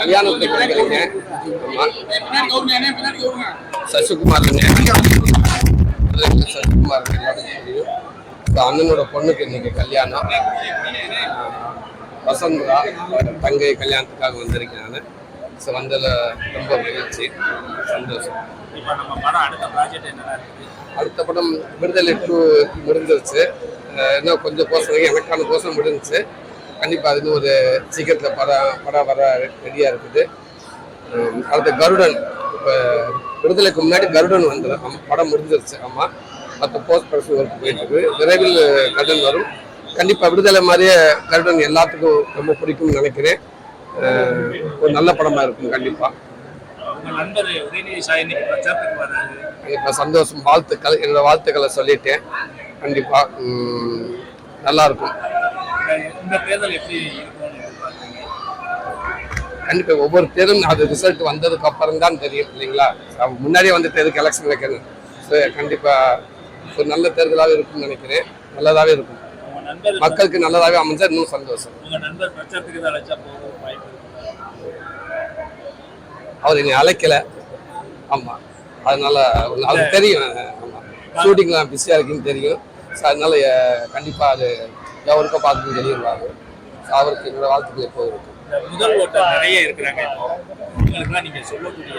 கல்யாணத்துக்கு கொடுக்குறீங்க ஆமா சசிகுமார் அண்ணனோட பொண்ணுக்கு இன்னைக்கு கல்யாணம். வசந்தா தங்கை கல்யாணத்துக்காக வந்திருக்கேன் நான். ஸோ வந்ததில் ரொம்ப மகிழ்ச்சி. சந்தோஷம். அடுத்த படம் விடுதலை டூ முடிஞ்சிருச்சு. இன்னும் கொஞ்சம் போர்ஷன் எனக்கான போர்ஷன் முடிஞ்சிச்சு கண்டிப்பாக அது ஒரு சீக்கிரத்தில் படம் படம் வர ரெடியாக இருக்குது. அடுத்து கருடன். இப்போ விடுதலைக்கு முன்னாடி கருடன் வந்தது. படம் முடிஞ்சிருச்சு ஆமாம் மற்ற போஸ்ட் ப்ரொடக்ஷன் ஒர்க் போயிட்டு இருக்கு விரைவில் கருடன் வரும். கண்டிப்பாக விடுதலை மாதிரியே கருடன் எல்லாத்துக்கும் ரொம்ப பிடிக்கும்னு நினைக்கிறேன். ஒரு நல்ல படமாக இருக்கும் கண்டிப்பாக இப்போ சந்தோஷம் வாழ்த்துக்கள். என்னோட வாழ்த்துக்களை சொல்லிட்டேன். கண்டிப்பாக நல்லா இருக்கும். இந்த தேர்தல் எப்படி இருக்கும்னு எதிர்பார்க்குறீங்க? கண்டிப்பாக ஒவ்வொரு தேர்தலும் அது ரிசல்ட் வந்ததுக்கு அப்புறம் தான் தெரியும் இல்லைங்களா? முன்னாடியே வந்து தேர்தலுக்கு எலெக்ஷன் வைக்கணும்? ஸோ கண்டிப்பாக ஒரு நல்ல தேர்தலாகவே இருக்கும்னு நினைக்கிறேன். நல்லதாகவே இருக்கும். மக்களுக்கு நல்லதாகவே அமைஞ்சா இன்னும் சந்தோஷம். அவர் என்னை அழைக்கல. ஆமாம் அதனால அது தெரியும். ஆமாம் ஷூட்டிங்லாம் பிஸியாக இருக்குன்னு தெரியும். ஸோ அதனால கண்டிப்பாக அது எவருக்கும் பார்த்துட்டு தெரியும் So அவருக்கு என்னோட வாழ்த்துக்கள் எப்போது இருக்கும் முதல் ஓட்டர் நிறைய இருக்கிறாங்க நீங்க சொல்லக்கூடிய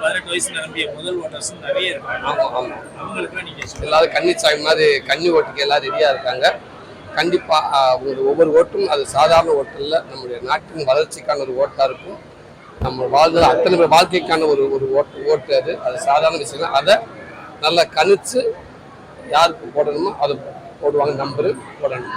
பதினெட்டு வயசு நிரம்பிய முதல் ஓட்டர்ஸ் நிறைய இருக்காங்க. ஆமாம் ஆமாம் அவங்களுக்குலாம் எல்லாரும் கன்னிச்சாய் மாதிரி கன்னி ஓட்டுக்கு எல்லாம் ரெடியாக இருக்காங்க. கண்டிப்பாக அவங்க ஒவ்வொரு ஓட்டும் அது சாதாரண ஓட்டு இல்லை நம்முடைய நாட்டின் வளர்ச்சிக்கான ஒரு ஓட்டாக இருக்கும். நம்ம வாழ்ந்த அத்தனை பேர் வாழ்க்கைக்கான ஒரு ஒரு ஓட்டு ஓட்டு அது. அது சாதாரண விஷயம். அதை நல்லா கணிச்சு யாருக்கு போடணுமோ அதை போடுவாங்க நம்பரு போடணும்.